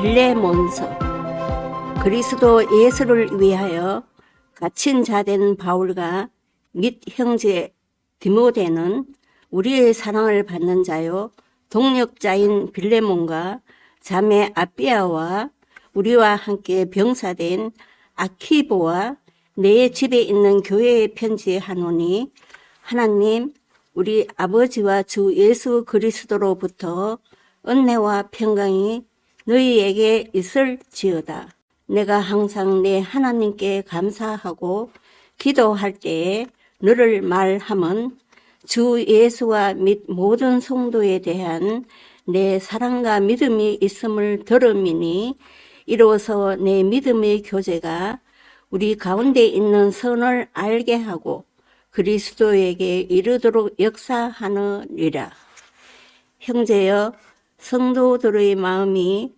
빌레몬서. 그리스도 예수를 위하여 갇힌 자 된 바울과 및 형제 디모데는 우리의 사랑을 받는 자요 동력자인 빌레몬과 자매 아비아와 우리와 함께 병사된 아키보와 내 집에 있는 교회에 편지하노니 하나님 우리 아버지와 주 예수 그리스도로부터 은혜와 평강이 너희에게 있을지어다. 내가 항상 내 하나님께 감사하고 기도할 때에 너를 말함은 주 예수와 및 모든 성도에 대한 내 사랑과 믿음이 있음을 들음이니 이로써 내 믿음의 교제가 우리 가운데 있는 선을 알게 하고 그리스도에게 이르도록 역사하느니라. 형제여 성도들의 마음이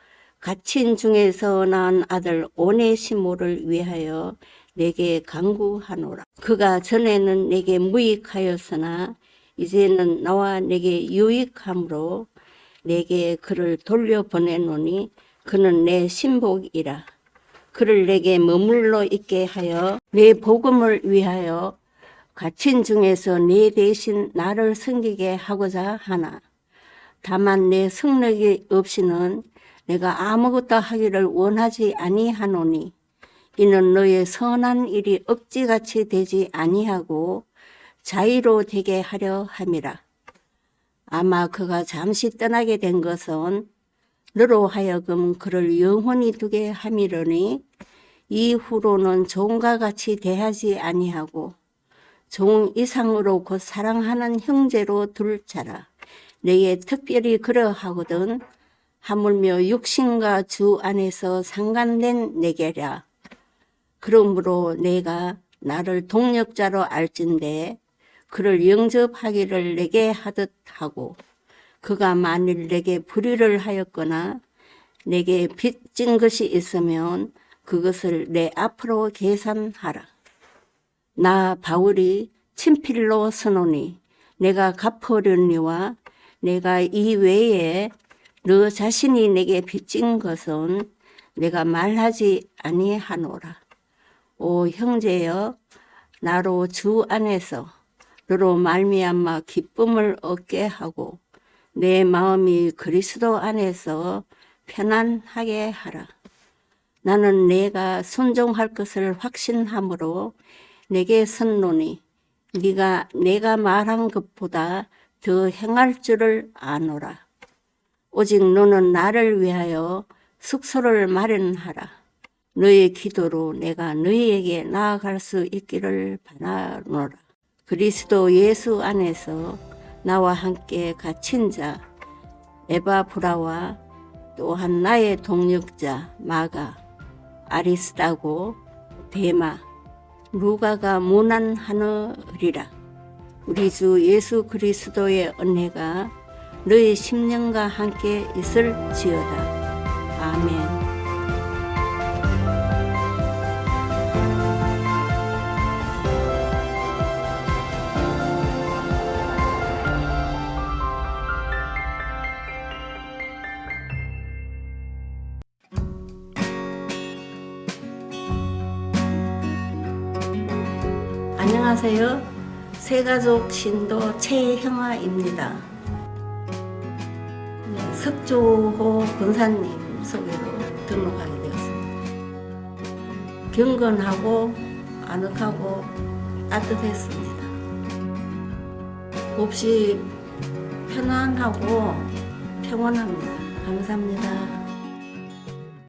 갇힌 중에서 낳은 아들 오네시모를 위하여 내게 강구하노라. 그가 전에는 내게 무익하였으나 이제는 나와 내게 유익함으로 내게 그를 돌려보내노니 그는 내 신복이라. 그를 내게 머물러 있게 하여 내 복음을 위하여 갇힌 중에서 내 대신 나를 섬기게 하고자 하나. 다만 내 성력이 없이는 내가 아무것도 하기를 원하지 아니하노니 이는 너의 선한 일이 억지같이 되지 아니하고 자의로 되게 하려 함이라. 아마 그가 잠시 떠나게 된 것은 너로 하여금 그를 영원히 두게 함이러니 이후로는 종과 같이 대하지 아니하고 종 이상으로 곧 사랑하는 형제로 둘 자라. 내게 특별히 그러하거든 하물며 육신과 주 안에서 상관된 내게라. 그러므로 내가 나를 동력자로 알진대 그를 영접하기를 내게 하듯 하고 그가 만일 내게 불의를 하였거나 내게 빚진 것이 있으면 그것을 내 앞으로 계산하라. 나 바울이 친필로 서노니 내가 갚으려니와 내가 이 외에 너 자신이 내게 빚진 것은 내가 말하지 아니하노라. 오 형제여 나로 주 안에서 너로 말미암아 기쁨을 얻게 하고 내 마음이 그리스도 안에서 편안하게 하라. 나는 내가 순종할 것을 확신함으로 내게 선노니 네가 내가 말한 것보다 더 행할 줄을 아노라. 오직 너는 나를 위하여 숙소를 마련하라. 너의 기도로 내가 너희에게 나아갈 수 있기를 바라노라. 그리스도 예수 안에서 나와 함께 갇힌 자 에바 브라와 또한 나의 동력자 마가 아리스다고 데마 루가가 무난하느리라. 우리 주 예수 그리스도의 은혜가 너희 심령과 함께 있을지어다. 아멘. 안녕하세요. 새가족 신도 최형아입니다. 네, 석조호 권사님 소개로 등록하게 되었습니다. 경건하고 아늑하고 따뜻했습니다. 몹시 편안하고 평온합니다. 감사합니다.